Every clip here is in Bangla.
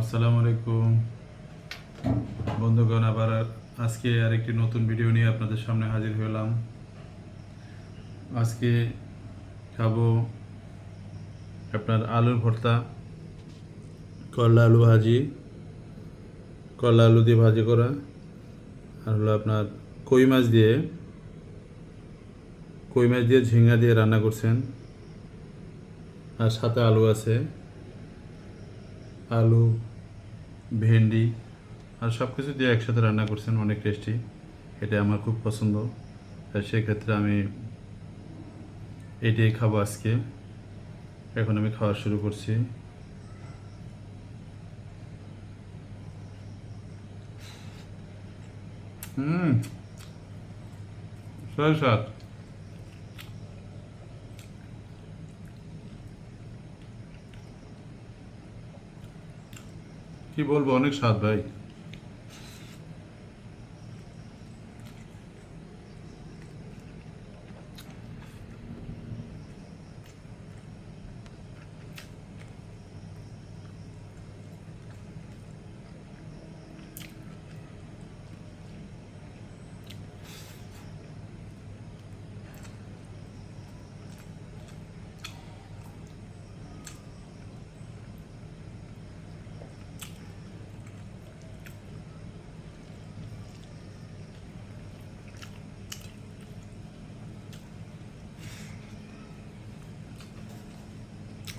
আসসালামু আলাইকুম। বন্ধুগণ, আবার আজকে আরেকটি নতুন ভিডিও নিয়ে আপনাদের সামনে হাজির হলাম। আজকে খাব আপনার আলুর ভর্তা করলা আলু ভাজি করলা আলু দিয়ে ভাজি করা, আর হলো আপনার কই মাছ দিয়ে, কই মাছ দিয়ে ঝিঙ্গা দিয়ে রান্না করছেন, আর সাথে আলু আছে। আলু, ভেন্ডি আর সব কিছু দিয়ে একসাথে রান্না করছেন, অনেক টেস্টি এটা আমার খুব পছন্দ। তাই সেক্ষেত্রে আমি এটাই খাব আজকে। এখন আমি খাওয়া শুরু করছি। হুম সরি স্বাদ। কি বলব অনেক স্বাদ ভাই।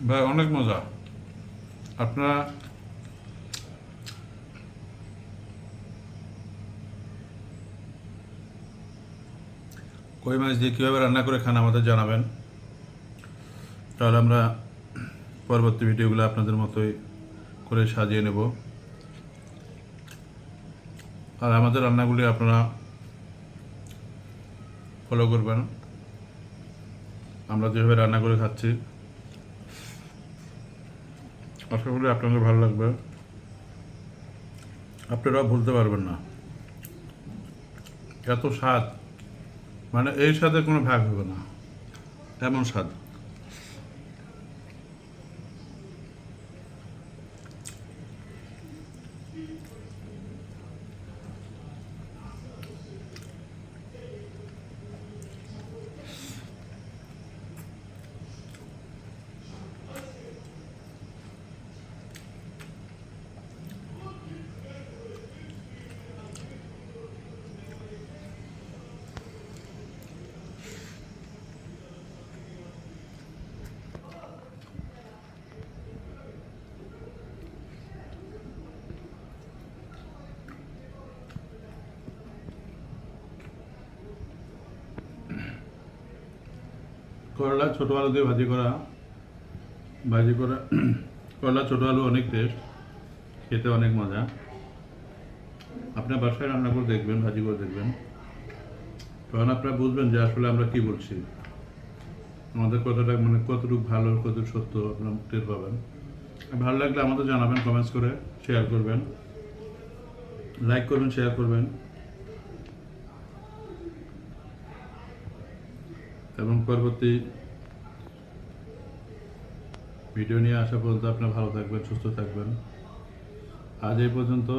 ভাই, অনেক মজা। আপনারা কই মাছ দিয়ে কীভাবে রান্না করে খান আমাদের জানাবেন। তাহলে আমরা পরবর্তী ভিডিওগুলো আপনাদের মতোই করে সাজিয়ে নেব। আর আমাদের রান্নাগুলি আপনারা ফলো করবেন। আমরা যেভাবে রান্না করে খাচ্ছি আশা করি আপনাদের ভালো লাগবে। আপনারা ভুলতে পারবেন না। এত স্বাদ মানে এই স্বাদে কোনো ভাগ হবে না। এমন স্বাদ। করলা, ছোটো আলু দিয়ে ভাজি করা। ভাজি করা, করলা, ছোটো আলু অনেক টেস্ট খেতে অনেক মজা। আপনার বাসায় রান্না করে দেখবেন, ভাজি করে দেখবেন। তখন আপনারা বুঝবেন যে আসলে আমরা কি বলছি। আমাদের কথাটা মানে কতটুকু ভালো, কতটুকু সত্য আপনারা টের পাবেন। ভালো লাগলে আমাদের জানাবেন কমেন্টস করে শেয়ার করবেন। লাইক করবেন শেয়ার করবেন। এবং পরবর্তী ভিডিও নিয়ে আসা পর্যন্ত আপনার ভালো থাকবেন, সুস্থ থাকবেন। আজ এই পর্যন্ত।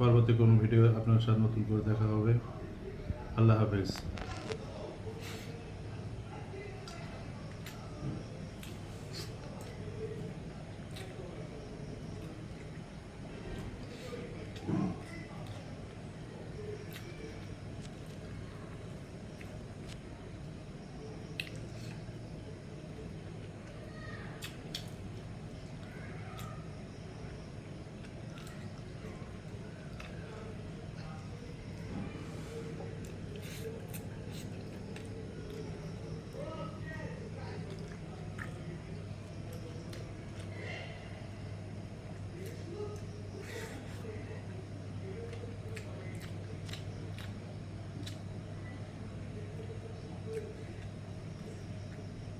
পরবর্তী কোনো ভিডিও আপনার সাথে নতুন করে দেখা হবে। আল্লাহ হাফেজ।